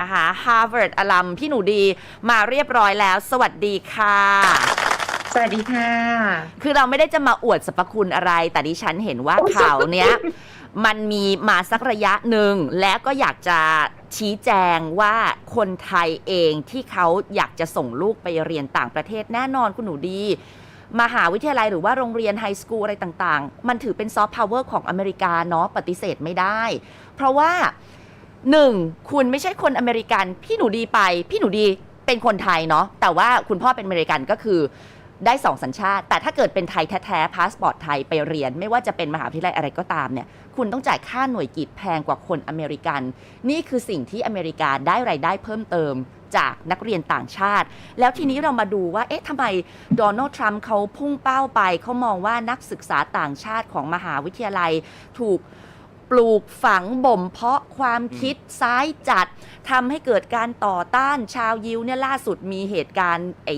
นะคะ Harvard อลัมพี่หนูดีมาเรียบร้อยแล้ว สวัสดีค่ะ สวัสดีค่ะ คือเราไม่ได้จะมาอวดสรรพคุณอะไร แต่ดิฉันเห็นว่าข่าวเนี้ย มันมีมาสักระยะหนึ่ง และก็อยากจะชี้แจงว่าคนไทยเองที่เขาอยากจะส่งลูกไปเรียนต่างประเทศแน่นอนคุณหนูดีมหาวิทยาลัยหรือว่าโรงเรียนไฮสคูลอะไรต่างๆ มันถือเป็นซอฟต์พาวเวอร์ของอเมริกาเนาะปฏิเสธไม่ได้ เพราะว่า หนึ่งคุณไม่ใช่คนอเมริกัน พี่หนูดีไป พี่หนูดีเป็นคนไทยเนาะแต่ว่าคุณพ่อเป็นอเมริกันก็คือได้สองสัญชาติ แต่ถ้าเกิดเป็นไทยแท้ๆพาสปอร์ตไทยไปเรียน ไม่ว่าจะเป็นมหาวิทยาลัยอะไรก็ตามเนี่ยคุณต้องจ่ายค่าหน่วยกิจแพงกว่าคนอเมริกัน นี่คือสิ่งที่อเมริกาได้ไรายได้เพิ่มเติมจากนักเรียนต่างชาติ แล้วทีนี้เรามาดูว่า เอ๊ะทำไมโดนัลด์ทรัมป์เขาพุ่งเป้าไป เขามองว่านักศึกษาต่างชาติของมหาวิทยาลัยถูก ปลูกฝังบ่มเพาะความคิดซ้ายจัดทำให้เกิดการต่อต้านชาวยิวเนี่ยล่าสุดมีเหตุการณ์ไอ้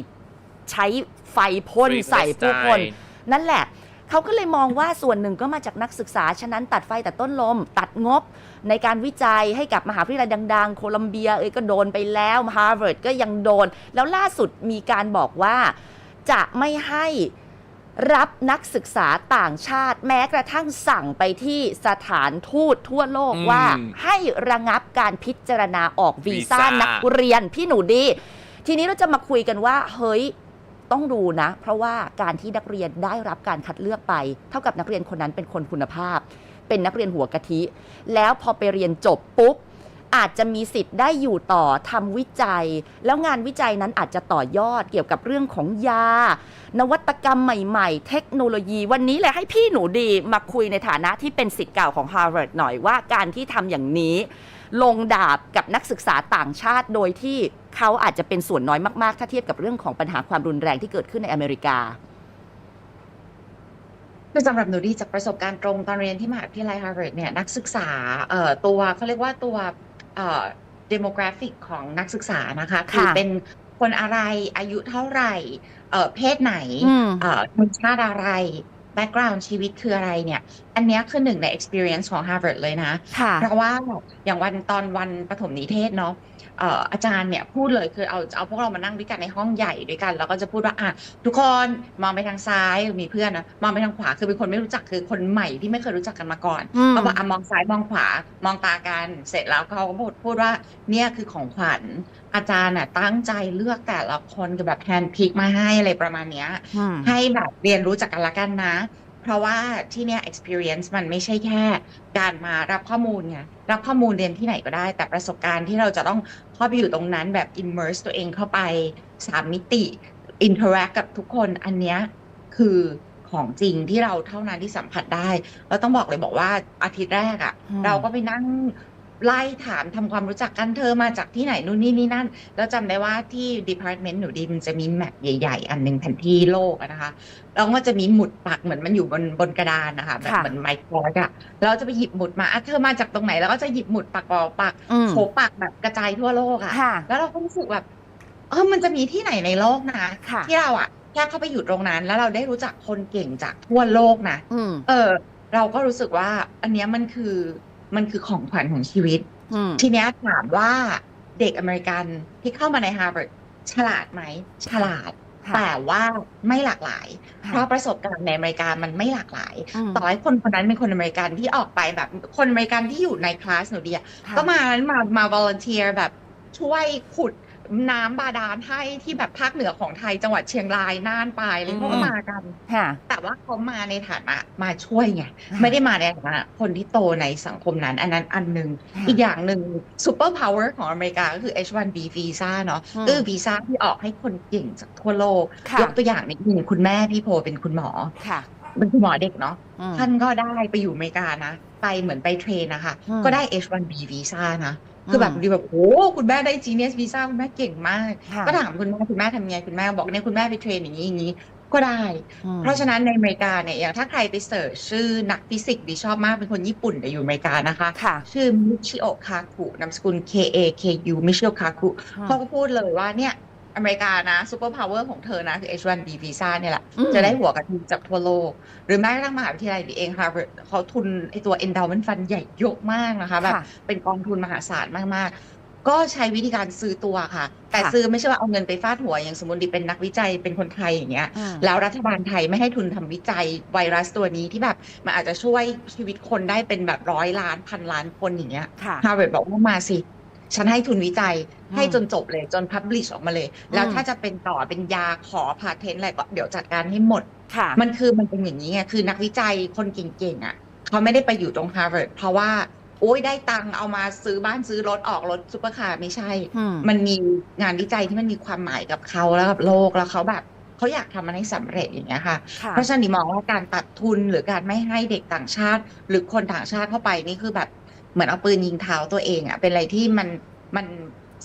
ใช้ไฟพ่น Free ใส่ผู้คน Palestine นั่นแหละเขาก็เลยมองว่าส่วนหนึ่งก็มาจากนักศึกษา ฉะนั้นตัดไฟแต่ต้นลม ตัดงบในการวิจัยให้กับมหาวิทยาลัยดัง ๆ โคลัมเบียเอ้ยก็โดนไปแล้วฮาร์วาร์ดก็ยังโดน แล้วล่าสุดมีการบอกว่าจะไม่ให้ รับนักศึกษาต่างชาติ แม้กระทั่งสั่งไปที่สถานทูตทั่วโลกอืมว่า ให้ระงับการพิจารณาออกวีซ่าวีซ่านั นักเรียนพี่หนูดี ทีนี้เราจะมาคุยกันว่า เฮ้ยต้องดูนะ เพราะว่าการที่นักเรียนได้รับการคัดเลือกไป เท่ากับนักเรียนคนนั้นเป็นคนคุณภาพ เป็นนักเรียนหัวกะทิ แล้วพอไปเรียนจบปุ๊บ อาจจะมีสิทธิ์ได้อยู่ต่อทำวิจัย แล้วงานวิจัยนั้นอาจจะต่อยอดเกี่ยวกับเรื่องของยา นวัตกรรมใหม่ๆ เทคโนโลยี วันนี้เลยให้พี่หนูดีมาคุยในฐานะที่เป็นสิทธิ์เก่าของ Harvard หน่อยว่าการที่ทำอย่างนี้ ลงดาบกับนักศึกษาต่างชาติโดยที่เขาอาจจะเป็นส่วนน้อยมากๆ ถ้าเทียบกับเรื่องของปัญหาความรุนแรงที่เกิดขึ้นในอเมริกาคือสำหรับหนูดีจากประสบการณ์ตรงตอนเรียนที่มหาวิทยาลัยฮาร์วาร์ดเนี่ยนักศึกษาเอ่อตัวเขาเรียกว่าตัว เอ่อ demographic ของนักศึกษานะคะ คือเป็นคนอะไรอายุเท่าไหร่เอ่อเพศไหนอืมเอ่อชนชาติอะไร background ชีวิตคืออะไรเนี่ย อันเนี้ยคือหนึ่งใน experience ของ Harvard เลยนะค่ะเพราะว่าอย่างวันตอนวันประถมนิเทศเนาะเอ่ออาจารย์เนี่ยพูดเลยคือเอาเอาพวกเรามานั่งด้วยกันในห้องใหญ่ด้วยกันแล้วก็จะพูดว่าอะทุกคนมองไปทางซ้ายมีเพื่อนนะมองไปทางขวาคือเป็นคนไม่รู้จักคือคนใหม่ที่ไม่เคยรู้จักกันมาก่อนอืมเขาบอกอะมองซ้ายมองขวามองตากันเสร็จแล้วเขาก็พูดพูดว่าเนี่ยคือของขวัญอาจารย์น่ะตั้งใจเลือกแต่ละคนคือแบบแฮนด์พิกมาให้อะไรประมาณเนี้ยอืมให้แบบเรียนรู้จักกันละกันนะ เพราะว่าที่เนี่ย experience มันไม่ใช่แค่การมารับข้อมูลไงรับข้อมูลเรียนที่ไหนก็ได้ แต่ประสบการณ์ที่เราจะต้องเข้าไปอยู่ตรงนั้นแบบ immerse ตัวเองเข้าไปสามมิติ interact กับทุกคนอันเนี้ยคือของจริงที่เราเท่านั้นที่สัมผัสได้ เราต้องบอกเลยบอกว่าอาทิตย์แรกอะ่ะอืมเราก็ไปนั่ง ไล่ถามทำความรู้จักกันเธอมาจากที่ไหนนู่นนี่นี่นั่น แล้วจำได้ว่าที่ department หนูดีมันจะมีแมปใหญ่ ๆ อันหนึ่งแผนที่โลกอะนะคะแล้วก็จะมีหมุดปักเหมือนมันอยู่บนบนกระดานนะคะแบบค่ะเหมือนไมโครอะเราจะไปหยิบหมุดมาอะเธอมาจากตรงไหน แล้วก็จะหยิบหมุดปักปอกปักอืมโขปักแบบกระจายทั่วโลกอะค่ะแล้วเราก็รู้สึกแบบเออมันจะมีที่ไหนในโลกนะค่ะที่เราอะแค่เข้าไปอยู่ตรงนั้น แล้วเราได้รู้จักคนเก่งจากทั่วโลกนะอืมเออ เราก็รู้สึกว่า อันเนี้ยมันคือ มันคือของขวัญของชีวิตอืมทีเนี้ยถามว่าเด็กอเมริกันที่เข้ามาในฮาร์วาร์ดฉลาดไหม ฉลาดค่ะแต่ว่าไม่หลากหลายค่ะเพราะประสบการณ์ในอเมริกามันไม่หลากหลายอืมต่อให้คนคนนั้นเป็นคนอเมริกันที่ออกไปแบบคนอเมริกันที่อยู่ในคลาสหนูดีอะค่ะก็มามามา volunteer แบบช่วยขุด น้ำบาดาลให้ที่แบบภาคเหนือของไทยจังหวัดเชียงรายน่านปายอะไรพวกก็มากันค่ะ แต่ว่าเขามาในฐานะมาช่วยไงค่ะไม่ได้มาในฐานะคนที่โตในสังคมนั้น อันนั้นอันหนึ่งค่ะอีกอย่างหนึ่งซูเปอร์พาวเวอร์ของอเมริกาก็คือ H1B วีซ่าเนาะอืมก็คือวีซ่าที่ออกให้คนเก่งจากทั่วโลกค่ะยกตัวอย่างนิดนึงคุณแม่พี่โพเป็นคุณหมอค่ะเป็นคุณหมอเด็กเนาะอืมท่านก็ได้ไปอยู่อเมริกานะ ไปเหมือนไปเทรนนะคะอืมก็ได้ H1B วีซ่านะ คือแบบอืมดีแบบโอ้คุณแม่ได้ Genius Visa คุณแม่เก่งมากค่ะก็ถามคุณแม่คุณแม่ทำไงคุณแม่บอกเนี่ยคุณแม่ไปเทรนอย่างนี้อย่างนี้ก็ได้อืมเพราะฉะนั้นในอเมริกาเนี่ยอย่างถ้าใครไปเสิร์ชชื่อนักฟิสิกส์ดีชอบมากเป็นคนญี่ปุ่นแต่อยู่อเมริกานะคะค่ะชื่อมิชิโอะคาคุนามสกุล K A K U มิชิโอะคาคุเขาก็พูดเลยว่าเนี่ย อเมริกานะซูเปอร์พาวเวอร์ของเธอนะ คือ H1B วีซ่าเนี่ยแหละอืมจะได้หัวกะทิจากทั่วโลก หรือแม้กระทั่งมหาวิทยาลัยเองค่ะเขาทุนไอตัว endowment fund ใหญ่เยอะมากนะคะแบบค่ะเป็นกองทุนมหาศาลมาก ๆก็ใช้วิธีการซื้อตัวค่ะ แต่ค่ะซื้อไม่ใช่ว่าเอาเงินไปฟาดหัว อย่างสมมติดิเป็นนักวิจัยเป็นคนไทยอย่างเงี้ยอืมแล้วรัฐบาลไทยไม่ให้ทุนทำวิจัยไวรัสตัวนี้ที่แบบมันอาจจะช่วยชีวิตคนได้เป็นแบบร้อยล้านพันล้านคนอย่างเงี้ยค่ะฮาร์วาร์ดบอกว่ามาสิ ฉันให้ทุนวิจัยอืมให้จนจบเลยจนพับลิชออกมาเลย แล้วอืมถ้าจะเป็นต่อเป็นยาขอพาเทนต์อะไรก็เดี๋ยวจัดการให้หมดค่ะมันคือมันเป็นอย่างนี้ไงคือนักวิจัยคนเก่งๆอะเขาไม่ได้ไปอยู่ตรงฮาร์วาร์ดเพราะว่าโอ้ยได้ตังค์เอามาซื้อบ้านซื้อรถออกรถซุปเปอร์คาร์ไม่ใช่อืมมันมีงานวิจัยที่มันมีความหมายกับเขาแล้วกับโลกแล้วเขาแบบเขาอยากทำมันให้สำเร็จอย่างเงี้ยค่ะค่ะเพราะฉะนั้นดิมองว่าการตัดทุนหรือการไม่ให้เด็กต่างชาติ หรือคนต่างชาติเข้าไปนี่คือแบบ เหมือนเอาปืนยิงเท้าตัวเองอะเป็นอะไรที่มันมัน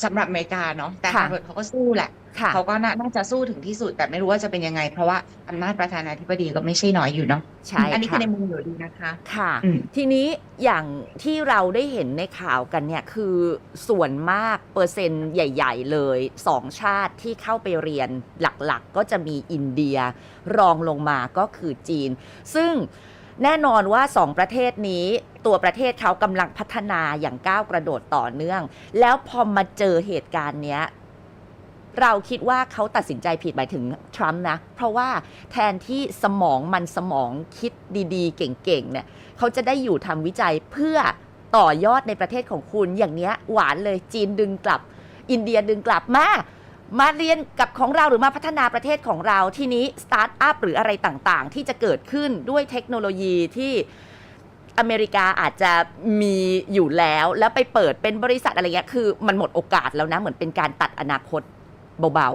สำหรับอเมริกาเนาะแต่ค่ะฮาร์วาร์ดเขาก็สู้แหละค่ะเขาก็น่าน่าจะสู้ถึงที่สุดแต่ไม่รู้ว่าจะเป็นยังไง เพราะว่าอำนาจประธานาธิบดีก็ไม่ใช่น้อยอยู่เนาะใช่อันนี้คืค่ะอในมุมหนูดีนะคะ ค่ะอืมทีนี้อย่างที่เราได้เห็นในข่าวกันเนี่ย คือส่วนมากเปอร์เซ็นต์ใหญ่ ๆ เลยสองชาติที่เข้าไปเรียนหลักๆ ก็จะมีอินเดีย รองลงมาก็คือจีน ซึ่งแน่นอนว่าสองประเทศนี้ ตัวประเทศเขากำลังพัฒนาอย่างก้าวกระโดดต่อเนื่อง แล้วพอมาเจอเหตุการณ์เนี้ยเราคิดว่าเขาตัดสินใจผิดหมายถึงทรัมป์นะ เพราะว่าแทนที่สมองมันสมองคิดดีๆ เก่งๆเนี่ยเขาจะได้อยู่ทำวิจัยเพื่อต่อยอดในประเทศของคุณอย่างเนี้ยหวานเลยจีนดึงกลับ อินเดียดึงกลับมามาเรียนกับของเราหรือมาพัฒนาประเทศของเราทีนี้สตาร์ทอัพหรืออะไรต่างๆ ที่จะเกิดขึ้นด้วยเทคโนโลยีที่ อเมริกาอาจจะมีอยู่แล้ว แล้วไปเปิดเป็นบริษัทอะไรเงี้ยคือมันหมดโอกาสแล้วนะ เหมือนเป็นการตัดอนาคตเบา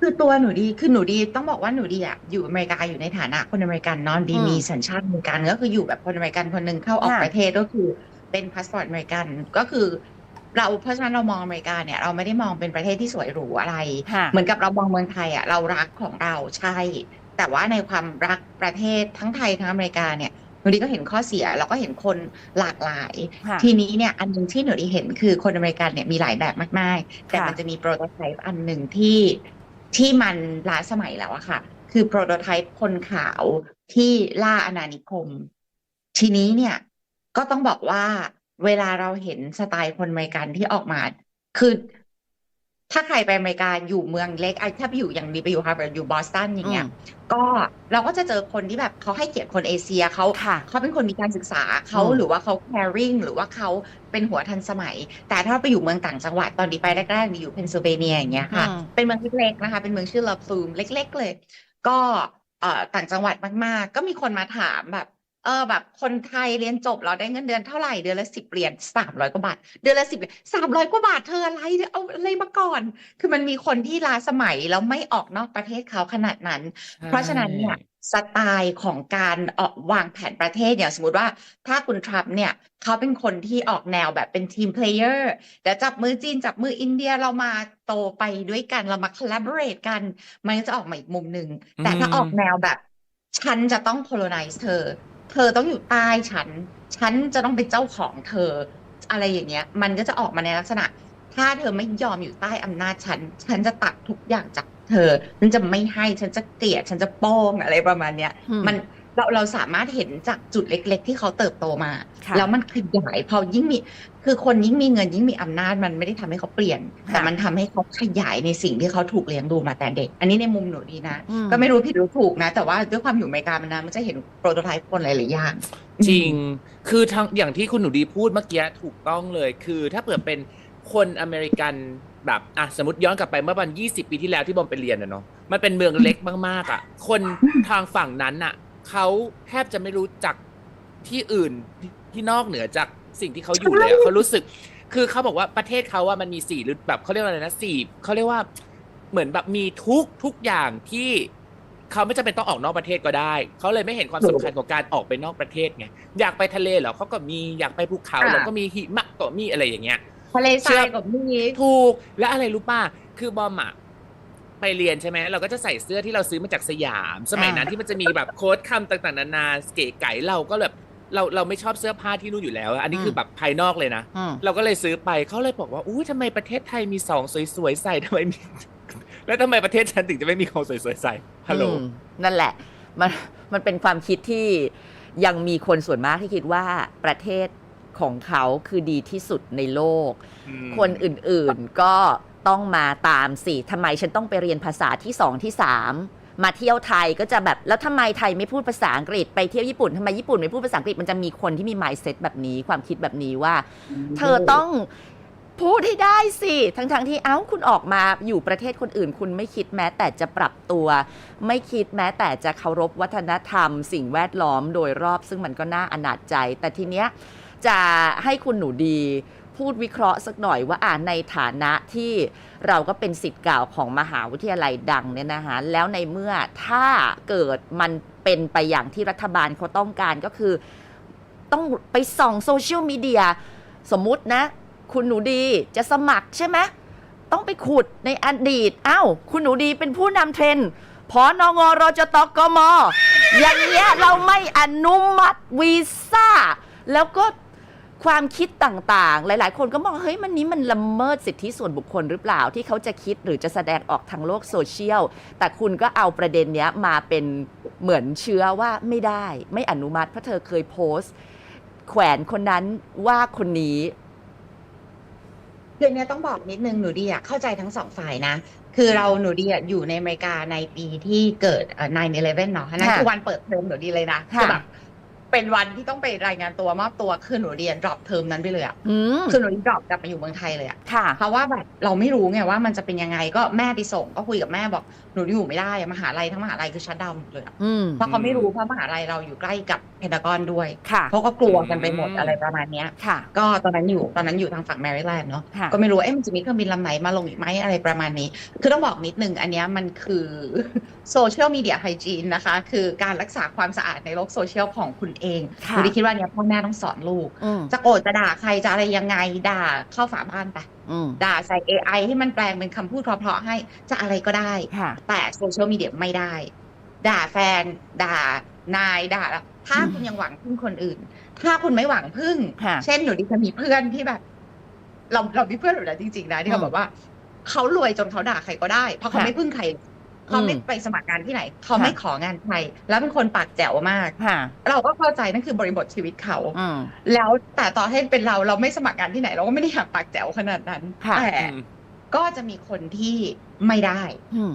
คือตัวหนูดีคือหนูดีต้องบอกว่าหนูดีอะอยู่อเมริกาอยู่ในฐานะคนอเมริกันเนอนดีอืมมีสัญชาติอเมริกันก็คืออยู่แบบคนอเมริกันคนหนึ่งเข้าออกค่ะ ประเทศก็คือเป็นพาสปอร์ตอเมริกันก็คือเราเพราะฉะนั้นเรามองอเมริกาเนี่ยเราไม่ได้มองเป็นประเทศที่สวยหรูอะไรๆค่ะ เหมือนกับเรามองเมืองไทยอะเรารักของเราใช่ แต่ว่าในความรักประเทศทั้งไทยทั้งอเมริกาเนี่ย หนูดีก็เห็นข้อเสียแล้วก็เห็นคนหลากหลาย ค่ะทีนี้เนี่ยอันหนึงที่หนูดีเห็นคือคนอเมริกันเนี่ยมีหลายแบบมากๆ แต่ค่ะ มันจะมีโปรโตไทป์อันหนึ่งที่ที่มันล้าสมัยแล้วอะค่ะ คือโปรโตไทป์คนขาวที่ล่าอาณานิคม ทีนี้เนี่ยก็ต้องบอกว่าเวลาเราเห็นสไตล์คนอเมริกันที่ออกมา คือ ถ้าใครไปอเมริกาอยู่เมืองเล็กไอ้ถ้าไปอยู่อย่างดีไปอยู่ฮาร์วาร์ดอยู่บอสตันอย่างเงี้ยอืมก็เราก็จะเจอคนที่แบบเขาให้เกียรติคนเอเชียเขาค่ะเขาเป็นคนมีการศึกษาเขาอืมหรือว่าเขา caring หรือว่าเขาเป็นหัวทันสมัย แต่ถ้าไปอยู่เมืองต่างจังหวัดตอนดีไปแรกๆดีอยู่เพนซิลเวเนียอย่างเงี้ยค่ะอืมเป็นเมืองเล็กๆนะคะเป็นเมืองชื่อลาฟูมเล็ก ๆ เลย ก็เอ่อต่างจังหวัดมากๆ ก็มีคนมาถามแบบ เออแบบคนไทยเรียนจบเราได้เงินเดือนเท่าไหร่เดือนละสิบเหรียญสามร้อยกว่าบาท เดือนละสิบสามร้อยกว่าบาทเธออะไรเอาอะไรมาก่อน คือมันมีคนที่ล้าสมัยแล้วไม่ออกนอกประเทศเขาขนาดนั้น เพราะฉะนั้นเนี่ยสไตล์ของการออกวางแผนประเทศอย่างสมมติว่าถ้าคุณทรัมป์เนี่ยเขาเป็นคนที่ออกแนวแบบเป็นทีมเพลเยอร์เดี๋ยวจับมือจีนจับมืออินเดียเรามาโตไปด้วยกันเรามา collaborate กัน มันก็จะออกมาอีกมุมหนึ่งแต่ถ้าอืมออกแนวแบบ ฉันจะต้อง colonize เธอ เธอต้องอยู่ใต้ฉัน ฉันจะต้องเป็นเจ้าของเธอ อะไรอย่างเงี้ย มันก็จะออกมาในลักษณะ ถ้าเธอไม่ยอมอยู่ใต้อำนาจฉัน ฉันจะตัดทุกอย่างจากเธอ ฉันจะไม่ให้ ฉันจะเกลียด ฉันจะโป้งอะไรประมาณเนี้ยอืมมัน เราเราสามารถเห็นจากจุดเล็ก ๆ ที่เขาเติบโตมาค่ะแล้วมันขยายพอยิ่งมีคือคนยิ่งมีเงินยิ่งมีอำนาจมันไม่ได้ทำให้เขาเปลี่ยน แต่ค่ะมันทำให้เขาขยายในสิ่งที่เขาถูกเลี้ยงดูมาแต่เด็ก อันนี้ในมุมหนูดีนะอืมก็ไม่รู้ผิดหรือถูกนะ แต่ว่าด้วยความอยู่อเมริกามันนะมันจะเห็นโปรโตไทป์คนหลายๆอย่างจริงคือทางอย่างที่คุณหนูดีพูดเมื่อกี้ถูกต้องเลย คือถ้าเผื่อเป็นคนอเมริกันแบบอะสมมติย้อนกลับไปเมื่อวัน20ปีที่แล้วที่บอมไปเรียนอะเนาะมันเป็นเมืองเล็กมากๆอะ คนทางฝั่งนั้นอะ เขาแทบจะไม่รู้จักที่อื่นที่นอกเหนือจากสิ่งที่เขาอยู่เลยอะเขารู้สึก คือเขาบอกว่าประเทศเขาว่ามันมีสี่หรือแบบเขาเรียกว่าอะไรนะสี่เขาเรียกว่าเหมือนแบบมีทุกทุกอย่างที่เขาไม่จำเป็นต้องออกนอกประเทศก็ได้ เขาเลยไม่เห็นความสำคัญของการออกไปนอกประเทศไงอยากไปทะเลเหรอเขาก็มีอยากไปภูเขาอ่าเหรอก็มีหิมะก็มีอะไรอย่างเงี้ยทะเลทรายกับมีถูกและอะไรรู้ป่ะคือบอมอะ ไปเรียนใช่ไหมเราก็จะใส่เสื้อที่เราซื้อมาจากสยาม สมัยนั้นที่มันจะมีแบบโค้ดคำต่างๆนานาเก๋ไก๋เราก็แบบเราเราไม่ชอบเสื้อผ้าที่นู่นอยู่แล้วอะอันนี้คือแบบภายนอกเลยนะอืมเราก็เลยซื้อไปเขาเลยบอกว่าอุ้ยทำไมประเทศไทยมีสองสวยๆใส่ทำไมมี แล้วทำไมประเทศฉันถึงจะไม่มีของสวยๆใส่ฮัลโหลอืมนั่นแหละ มันมันเป็นความคิดที่ยังมีคนส่วนมากที่คิดว่าประเทศของเขาคือดีที่สุดในโลกอืมคนอื่นๆก็ ต้องมาตามสิทำไมฉันต้องไปเรียนภาษาที่สองที่สามมาเที่ยวไทยก็จะแบบแล้วทำไมไทยไม่พูดภาษาอังกฤษไปเที่ยวญี่ปุ่นทำไมญี่ปุ่นไม่พูดภาษาอังกฤษมันจะมีคนที่มี mindset แบบนี้ความคิดแบบนี้ว่า เธอต้องพูดให้ได้สิ ทั้งๆที่เอ้าคุณออกมาอยู่ประเทศคนอื่น คุณไม่คิดแม้แต่จะปรับตัว ไม่คิดแม้แต่จะเคารพวัฒนธรรม สิ่งแวดล้อมโดยรอบซึ่งมันก็น่าอนาจใจ แต่ทีเนี้ยจะให้คุณหนูดี พูดวิเคราะห์สักหน่อยว่าอ่าในฐานะที่เราก็เป็นสิทธิ์เก่าของมหาวิทยาลัยดังเนี่ยนะคะแล้วในเมื่อถ้าเกิดมันเป็นไปอย่างที่รัฐบาลเขาต้องการก็คือ ต้องไปส่องโซเชียลมีเดียสมมุตินะ คุณหนูดีจะสมัครใช่ไหมต้องไปขุดในอดีตอ้าวคุณหนูดีเป็นผู้นำเทรนด์พอนงรจตกมอย่างเงี้ยเราไม่อนุมัติวีซ่า แล้วก็ ความคิดต่างๆ หลายๆ คนก็มองเฮ้ยมันนี้มันละเมิดสิทธิส่วนบุคคลหรือเปล่าที่เขาจะคิดหรือจะแสดงออกทางโลกโซเชียล แต่คุณก็เอาประเด็นเนี้ยมาเป็นเหมือนเชื้อว่าไม่ได้ไม่อนุมัติเพราะเธอเคยโพสต์ แขวนคนนั้นว่าคนนี้เรื่องนี้ต้องบอกนิดนึงหนูดีอะเข้าใจทั้งสองฝ่ายนะ คือเราหนูดีอะอยู่ในอเมริกาในปีที่เกิดเอ่อ9-11เนาะนั่นค่ะคือวันเปิดเทอมหนูดีเลยนะค่ะคือแบบ เป็นวันที่ต้องไปรายงานตัวมอบตัวคือหนูเรียนดรอปเทอมนั้นไปเลยอะอืมคือหนูดรอปกลับมาอยู่เมืองไทยเลยอะค่ะ เพราะว่าแบบเราไม่รู้ไงว่ามันจะเป็นยังไงก็แม่ไปส่งก็คุยกับแม่บอกหนูอยู่ไม่ได้อะมหาลัยทั้งมหาลัยคือชัดดาวน์หมดเลยอะอืมเพราะเขาไม่รู้เพราะมหาลัยเราอยู่ใกล้กับเพนทากอนด้วยค่ะ เขาก็กลัวกันไปหมดอืม อะไรประมาณเนี้ย ค่ะ ก็ตอนนั้นอยู่ตอนนั้นอยู่ทางฝั่งแมริแลนด์เนาะค่ะ ก็ไม่รู้ว่าเอ๊ะมันจะมีเครื่องบินลำไหนมาลงอีกไหมอะไรประมาณนี้ คือต้องบอกนิดนึงอันเนี้ยมันคือโซเชียลมีเดียไฮจีนนะคะ คือการรักษาความสะอาดในโลกโซเชียลของคุณเองค่ะณดิคิดว่าเนี้ยพ่อแม่ต้องสอนลูกอืมจะโกรธจะด่าใครจะอะไรยังไงด่าเข้าฝาบ้านไปอืมด่าใส่ AI ให้มันแปลงเป็นคำพูดเพราะๆให้จะอะไรก็ได้ค่ะแต่โซเชียลมีเดียไม่ได้ ด่าแฟน ด่านายด่าถ้าคุณยังหวังพึ่งคนอื่น ถ้าคุณไม่หวังพึ่งค่ะเช่นหนูดิจะมีเพื่อนที่แบบ เราเรามีเพื่อนแบบนั้นจริงๆนะที่เขาอืมบอกว่าเขารวยจนเขาด่าใครก็ได้ เพราะเขาค่ะไม่พึ่งใคร เขาไม่อืมไปสมัครงานที่ไหน เขาค่ะไม่ของานใครแล้วเป็นคนปากแจ๋วมาก ค่ะ เราก็เข้าใจนั่นคือบริบทชีวิตเขา อืม แล้วแต่ต่อให้เป็นเราเราไม่สมัครงานที่ไหน เราก็ไม่ได้อยากปากแจ๋วขนาดนั้นค่ะ แต่อืมก็จะมีคนที่ไม่ได้ อืม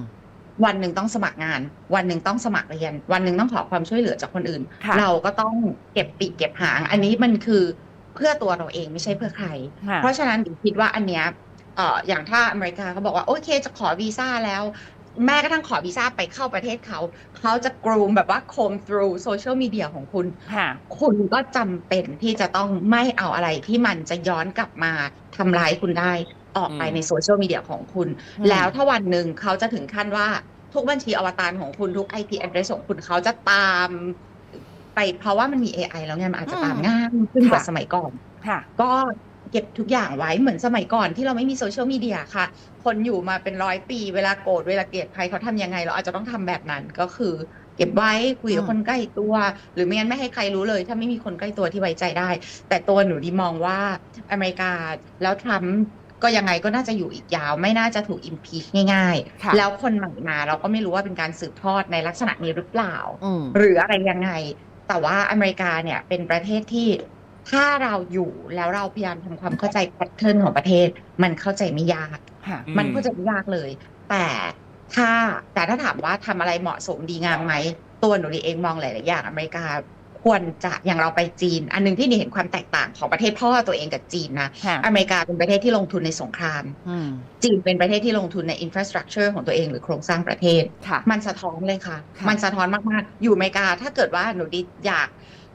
วันหนึ่งต้องสมัครงาน วันหนึ่งต้องสมัครเรียน วันหนึ่งต้องขอความช่วยเหลือจากคนอื่น ค่ะ เราก็ต้องเก็บปีกเก็บหาง อันนี้มันคือเพื่อตัวเราเองไม่ใช่เพื่อใคร ค่ะ เพราะฉะนั้นดิคิดว่าอันเนี้ยเอ่ออย่างถ้าอเมริกาเขาบอกว่า โอเคจะขอวีซ่าแล้ว แม้กระทั่งขอวีซ่าไปเข้าประเทศเขา เขาจะกรูมแบบว่าโคม through โซเชียลมีเดียของคุณค่ะคุณก็จำเป็นที่จะต้องไม่เอาอะไรที่มันจะย้อนกลับมาทำร้ายคุณได้ออกไปอืมในโซเชียลมีเดียของคุณอืมแล้วถ้าวันหนึ่งเขาจะถึงขั้นว่าทุกบัญชีอวตารของคุณทุก IP address ของคุณเขาจะตามไปเพราะว่ามันมี AI แล้วไงมันอาจจะตามง่ายขึ้นกว่าสมัยก่อนค่ะก็ เก็บทุกอย่างไว้เหมือนสมัยก่อนที่เราไม่มีโซเชียลมีเดียค่ะ คนอยู่มาเป็นร้อยปี เวลาโกรธเวลาเกลียดใครเขาทำยังไง เราอาจจะต้องทำแบบนั้นก็คือ เก็บไว้คุยกับอืมคนใกล้ตัว หรือไม่งั้นไม่ให้ใครรู้เลย ถ้าไม่มีคนใกล้ตัวที่ไว้ใจได้ แต่ตัวหนูดีมองว่าอเมริกาแล้วทรัมป์ก็ยังไงก็น่าจะอยู่อีกยาว ไม่น่าจะถูก impeach ง่ายค่ะๆแล้วคนใหม่มาเราก็ไม่รู้ว่าเป็นการสืบทอดในลักษณะนี้หรือเปล่าอืมหรืออะไรยังไง แต่ว่าอเมริกาเนี่ยเป็นประเทศที่ ถ้าเราอยู่แล้วเราพยายามทำความเข้าใจแพทเทิร์นของประเทศ มันเข้าใจไม่ยากค่ะอืมมันเข้าใจไม่ยากเลย แต่ถ้าแต่ถ้าถามว่าทำอะไรเหมาะสมดีงามไหม ตัวหนูดีเองมองหลาย ๆ อย่างอเมริกาควรจะอย่างเราไปจีน อันหนึงที่หนูเห็นความแตกต่างของประเทศพ่อตัวเองกับจีนนะค่ะอเมริกาเป็นประเทศที่ลงทุนในสงครามอืมจีนเป็นประเทศที่ลงทุนในอินฟราสตรักเจอร์ของตัวเองหรือโครงสร้างประเทศค่ะมันสะท้อนเลยค่ะค่ะ มันสะท้อนมาก ๆ อยู่อเมริกาถ้าเกิดว่าหนูดิอยาก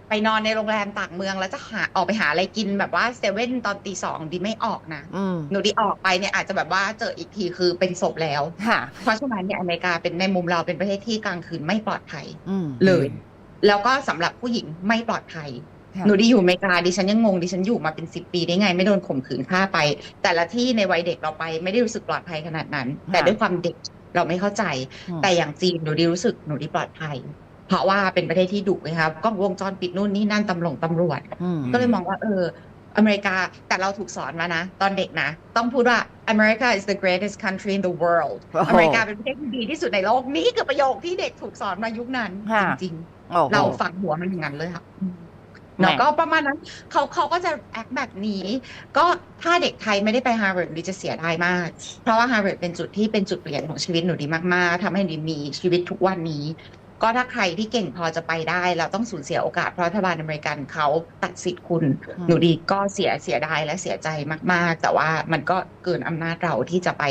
ไปนอนในโรงแรมต่างเมืองแล้วจะหาออกไปหาอะไรกินแบบว่าเซเว่นตอนตีสองดิไม่ออกนะอืมหนูดิออกไปเนี่ยอาจจะแบบว่าเจออีกทีคือเป็นศพแล้วค่ะเพราะฉะนั้นเนี่ยอเมริกาเป็นในมุมเราเป็นประเทศที่กลางคืนไม่ปลอดภัยอืมเลย แล้วก็สำหรับผู้หญิงไม่ปลอดภัยค่ะหนูดีอยู่อเมริกาดิฉันยังงงดิฉันอยู่มาเป็นสิบปีได้ไง ไม่โดนข่มขืนฆ่าไป แต่ละที่ในวัยเด็กเราไปไม่ได้รู้สึกปลอดภัยขนาดนั้น แต่ด้วยความเด็กเราไม่เข้าใจอืมแต่อย่างจีนหนูดีรู้สึกหนูดีปลอดภัย เพราะว่าเป็นประเทศที่ดุนะครับกล้องวงจรปิดนู่นนี่นั่นตำรวจตำรวจอืมก็เลยมองว่าเอออเมริกาแต่เราถูกสอนมานะ ตอนเด็กนะ ต้องพูดว่า America is the greatest country in the world โอ้โหอเมริกาเป็นประเทศที่ดีที่สุดในโลกนี่คือประโยคที่เด็กถูกสอนมายุคนั้นค่ะจริงโอ้โหๆเราฝังหัวมันอย่างนั้นเลยค่ะอืมเนาะแหม่ก็ประมาณนั้นเขาเขาก็จะแอคแบบนี้ ก็ถ้าเด็กไทยไม่ได้ไปฮาร์วาร์ดดีจะเสียดายมาก เพราะว่าฮาร์วาร์ดเป็นจุดที่เป็นจุดเปลี่ยนของชีวิตหนูดีมากๆทำให้หนูดีมีชีวิตทุกวันนี้ ก็ถ้าใครที่เก่งพอจะไปได้ เราต้องสูญเสียโอกาสเพราะรัฐบาลอเมริกันเขาตัดสิทธิ์คุณอืมหนูดีก็เสียเสียดายและเสียใจมาก ๆ แต่ว่ามันก็เกินอำนาจเราที่จะไป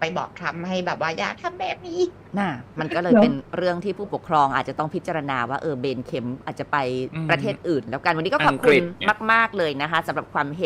ไปบอกทำให้แบบว่าอย่าทำแบบนี้น่ะมันก็เลยเนอะเป็นเรื่องที่ผู้ปกครองอาจจะต้องพิจารณาว่าเออเบนเข็มอาจจะไปอืมประเทศอื่น แล้วกันวันนี้ก็ขอบอังกคุฤณษเนี่ยมาก ๆเลยนะคะสำหรับความเห็น